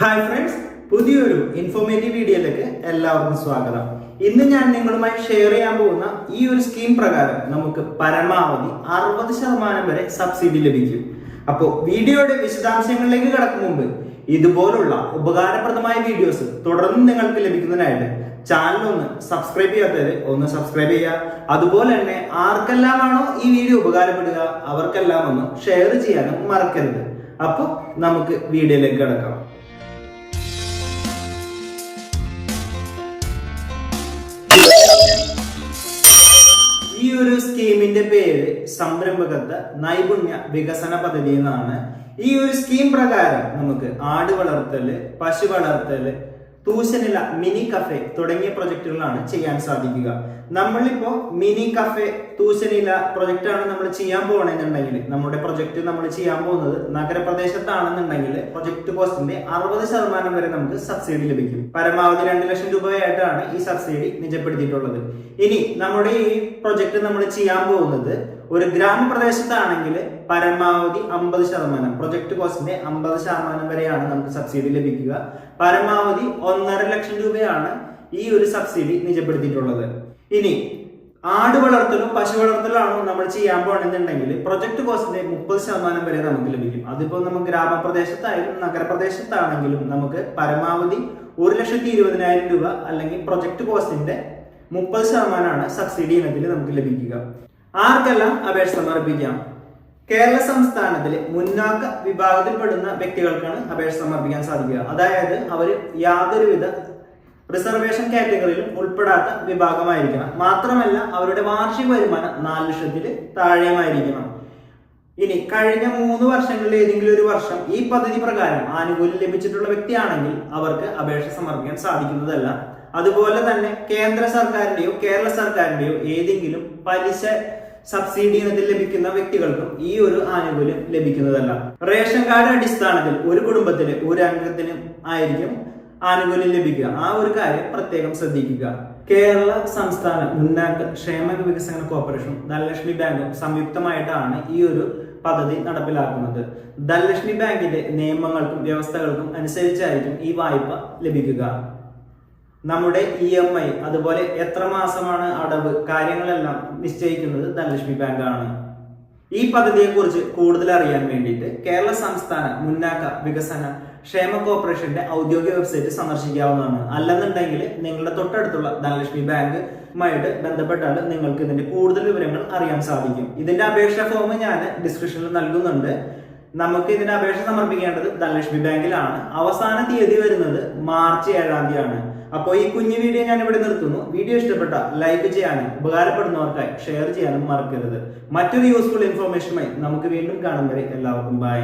Hi friends പുതിയൊരു informative വീഡിയോയിലേക്ക് എല്ലാവർക്കും സ്വാഗതം. ഇന്ന് ഞാൻ നിങ്ങളുമായി ഷെയർ ചെയ്യാൻ പോകുന്ന ഈ ഒരു സ്കീം പ്രകാരം നമുക്ക് പരമാവധി അറുപത് ശതമാനം വരെ സബ്സിഡി ലഭിക്കും. അപ്പോൾ വീഡിയോയുടെ വിശദാംശങ്ങളിലേക്ക് കടക്കും മുമ്പ് ഇതുപോലുള്ള ഉപകാരപ്രദമായ വീഡിയോസ് തുടർന്ന് നിങ്ങൾക്ക് ലഭിക്കുന്നതിനായിട്ട് ചാനൽ ഒന്ന് സബ്സ്ക്രൈബ് ചെയ്യാത്തവര് ഒന്ന് സബ്സ്ക്രൈബ് ചെയ്യുക. അതുപോലെ തന്നെ ആർക്കെല്ലാമാണോ ഈ വീഡിയോ ഉപകാരപ്പെടുക അവർക്കെല്ലാം ഒന്ന് ഷെയർ ചെയ്യാനും മറക്കരുത്. അപ്പോൾ നമുക്ക് വീഡിയോയിലേക്ക് കിടക്കാം. സ്കീമിന്റെ പേര് സംരംഭകത്വ നൈപുണ്യ വികസന പദ്ധതി എന്നാണ്. ഈ ഒരു സ്കീം പ്രകാരം നമുക്ക് ആട് വളർത്തൽ പശു വളർത്തൽ തൂശനില മിനി കഫേ തുടങ്ങിയ പ്രൊജക്ടുകളാണ് ചെയ്യാൻ സാധിക്കുക. നമ്മളിപ്പോ മിനി കഫേ തൂശനില പ്രൊജക്റ്റ് ആണ് നമ്മൾ ചെയ്യാൻ പോകണമെന്നുണ്ടെങ്കിൽ നമ്മുടെ പ്രൊജക്ട് നമ്മൾ ചെയ്യാൻ പോകുന്നത് നഗരപ്രദേശത്താണെന്നുണ്ടെങ്കിൽ പ്രൊജക്ട് കോസ്റ്റിന്റെ അറുപത് ശതമാനം വരെ നമുക്ക് സബ്സിഡി ലഭിക്കും. പരമാവധി രണ്ട് ലക്ഷം രൂപയായിട്ടാണ് ഈ സബ്സിഡി നിജപ്പെടുത്തിയിട്ടുള്ളത്. ഇനി നമ്മുടെ ഈ പ്രൊജക്ട് നമ്മൾ ചെയ്യാൻ പോകുന്നത് ഒരു ഗ്രാമപ്രദേശത്താണെങ്കിൽ പരമാവധി അമ്പത് ശതമാനം പ്രൊജക്ട് കോസ്റ്റിന്റെ അമ്പത് ശതമാനം വരെയാണ് നമുക്ക് സബ്സിഡി ലഭിക്കുക. പരമാവധി ഒന്നര ലക്ഷം രൂപയാണ് ഈ ഒരു സബ്സിഡി നിജപ്പെടുത്തിയിട്ടുള്ളത്. ഇനി ആട് വളർത്തലും പശു വളർത്തലാണോ നമ്മൾ ചെയ്യാൻ പോകണമെന്നുണ്ടെങ്കിൽ പ്രൊജക്ട് കോസ്റ്റിന്റെ മുപ്പത് ശതമാനം വരെ നമുക്ക് ലഭിക്കും. അതിപ്പോ നമുക്ക് ഗ്രാമപ്രദേശത്തായാലും നഗരപ്രദേശത്താണെങ്കിലും നമുക്ക് പരമാവധി ഒരു ലക്ഷത്തി ഇരുപതിനായിരം രൂപ അല്ലെങ്കിൽ പ്രൊജക്ട് കോസ്റ്റിന്റെ മുപ്പത് ശതമാനമാണ് സബ്സിഡി ഇനത്തിൽ നമുക്ക് ലഭിക്കുക. ആർക്കെല്ലാം അപേക്ഷ സമർപ്പിക്കാം? കേരള സംസ്ഥാനത്തിലെ മുന്നാക്ക വിഭാഗത്തിൽപ്പെടുന്ന വ്യക്തികൾക്കാണ് അപേക്ഷ സമർപ്പിക്കാൻ സാധിക്കുക. അതായത് അവർ യാതൊരുവിധ റിസർവേഷൻ കാറ്റഗറിയിലും ഉൾപ്പെടാത്ത വിഭാഗമായിരിക്കണം. മാത്രമല്ല അവരുടെ വാർഷിക വരുമാനം നാല് ലക്ഷത്തിൽ താഴെയുമായിരിക്കണം. ഇനി കഴിഞ്ഞ മൂന്ന് വർഷങ്ങളിൽ ഏതെങ്കിലും ഒരു വർഷം ഈ പദ്ധതി പ്രകാരം ആനുകൂല്യം ലഭിച്ചിട്ടുള്ള വ്യക്തിയാണെങ്കിൽ അവർക്ക് അപേക്ഷ സമർപ്പിക്കാൻ സാധിക്കുന്നതല്ല. അതുപോലെ തന്നെ കേന്ദ്ര സർക്കാരിന്റെയോ കേരള സർക്കാരിന്റെയോ ഏതെങ്കിലും പലിശ സബ്സിഡി ഇനത്തിൽ ലഭിക്കുന്ന വ്യക്തികൾക്കും ഈ ഒരു ആനുകൂല്യം ലഭിക്കുന്നതല്ല. റേഷൻ കാർഡ് അടിസ്ഥാനത്തിൽ ഒരു കുടുംബത്തിലെ ഒരു അംഗത്തിന് ആയിരിക്കും ആനുകൂല്യം ലഭിക്കുക. ആ ഒരു കാര്യം പ്രത്യേകം ശ്രദ്ധിക്കുക. കേരള സംസ്ഥാന മുന്നാക്ക ക്ഷേമ വികസന കോർപ്പറേഷനും ധനലക്ഷ്മി ബാങ്കും സംയുക്തമായിട്ടാണ് ഈ ഒരു പദ്ധതി നടപ്പിലാക്കുന്നത്. ധനലക്ഷ്മി ബാങ്കിന്റെ നിയമങ്ങൾക്കും വ്യവസ്ഥകൾക്കും അനുസരിച്ചായിരിക്കും ഈ വായ്പ ലഭിക്കുക. നമ്മുടെ ഇ എം ഐ അതുപോലെ എത്ര മാസമാണ് അടവ് കാര്യങ്ങളെല്ലാം നിശ്ചയിക്കുന്നത് ധനലക്ഷ്മി ബാങ്ക് ആണ്. ഈ പദ്ധതിയെക്കുറിച്ച് കൂടുതൽ അറിയാൻ വേണ്ടിയിട്ട് കേരള സംസ്ഥാന മുന്നാക്ക വികസന ക്ഷേമ കോർപ്പറേഷന്റെ ഔദ്യോഗിക വെബ്സൈറ്റ് സന്ദർശിക്കാവുന്നതാണ്. അല്ലെന്നുണ്ടെങ്കിൽ നിങ്ങളുടെ തൊട്ടടുത്തുള്ള ധനലക്ഷ്മി ബാങ്കുമായിട്ട് ബന്ധപ്പെട്ടാൽ നിങ്ങൾക്ക് ഇതിന്റെ കൂടുതൽ വിവരങ്ങൾ അറിയാൻ സാധിക്കും. ഇതിന്റെ അപേക്ഷാ ഫോം ഞാൻ ഡിസ്ക്രിപ്ഷനിൽ നൽകുന്നുണ്ട്. നമുക്ക് ഇതിന്റെ അപേക്ഷ സമർപ്പിക്കേണ്ടത് ധനലക്ഷ്മി ബാങ്കിലാണ്. അവസാന തീയതി വരുന്നത് മാർച്ച് ഏഴാം തീയതിയാണ്. അപ്പോൾ ഈ കുഞ്ഞു വീഡിയോ ഞാൻ ഇവിടെ നിർത്തുന്നു. വീഡിയോ ഇഷ്ടപ്പെട്ട ലൈക്ക് ചെയ്യാനും ഉപകാരപ്പെടുന്നവർക്കായി ഷെയർ ചെയ്യാനും മറക്കരുത്. മറ്റൊരു യൂസ്ഫുൾ ഇൻഫോർമേഷനുമായി നമുക്ക് വീണ്ടും കാണും വരെ. എല്ലാവർക്കും ബൈ